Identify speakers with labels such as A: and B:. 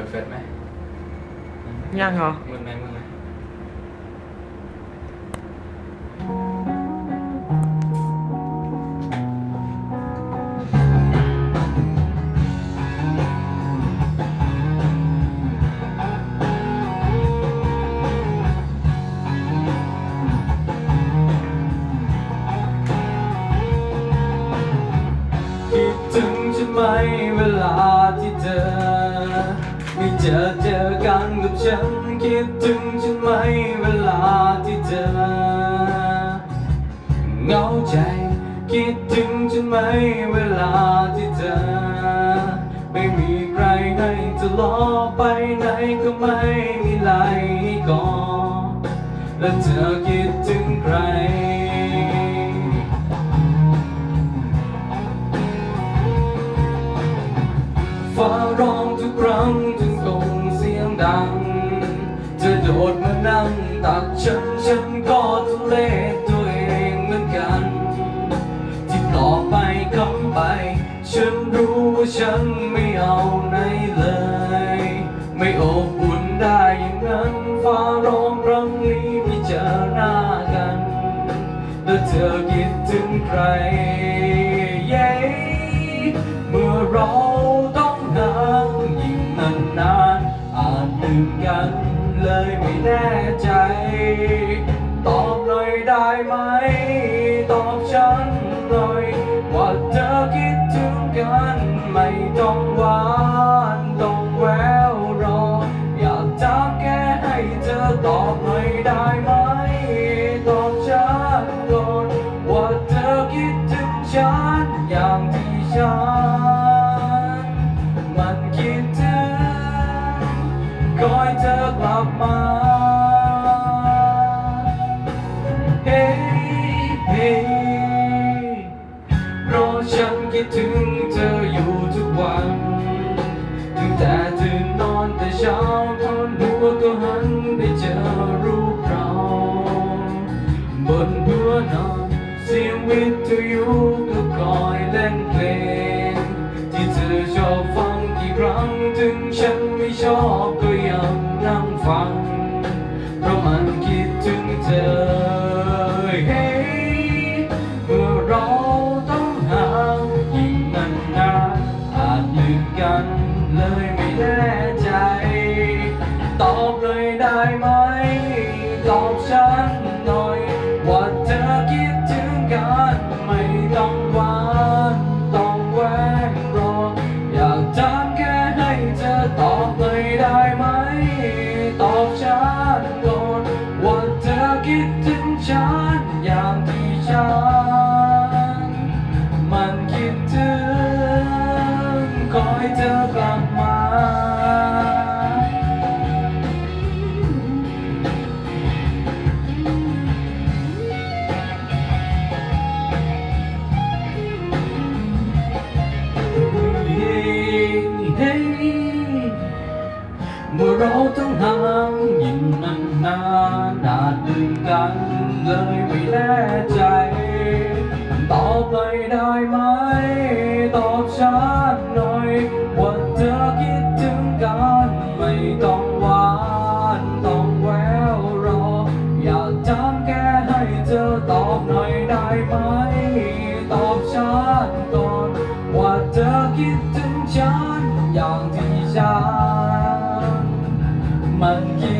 A: ปิดเฟซไหม
B: ยังเหรอ
A: มึงไหมมึงไหม
C: คิดถึงฉันไหมเวลาที่เธอ ไม่เจอเจอกันกับฉัน คิดถึงฉันไหมเวลาที่เธอเหงาใจ คิดถึงฉันไหมเวลาที่เธอ ไม่มีใครให้เธอล้อไปไหนก็ไม่มีไหลก่อแล้วเธอคิดถึงใคร ทุเลตัวเองเหมือนกัน ที่ต่อไปคำไป ฉันรู้ว่าฉันไม่เอาไหนเลย ไม่อบอุ่นได้อย่างนั้นฟ้าร้องครั้งนี้พิจารณากัน แล้วเธอคิดถึงใครเย้เมื่อเราต้องห่งยิ่งนานนานๆอาจลืมกันเลยไม่แน่ใจ ตอบหน่อยได้ไหม ตอบฉันหน่อย ว่าเธอคิดถึงกันไม่ต้องหวานต้องแววรอ อยากถามแค่ให้เธอตอบหน่อยได้ไหม ตอบฉันก่อนว่าเธอคิดถึงฉันอย่างที่ฉันมันคิดถึงคอยเธอกลับมา นอนเสียงวิทยุก็คอยเล่นเพลง ที่เธอชอบฟังกี่ครั้งถึงฉันไม่ชอบ มันคิดถึงคอยเธอกลับมาเฮ้เฮ้เมื่อเราต้องห่างยิ่งนานนานๆอาจลืมกันเลยไม่แน่ใจ ตอบเลยได้ไหม ตอบฉันหน่อยว่าเธอคิดถึงกันไม่ต้องหวานต้องแววรอ อยากถามแค่ให้เธอตอบหน่อยได้ไหม ตอบฉันก่อนว่าเธอคิดถึงฉันอย่างที่ฉันมันคิด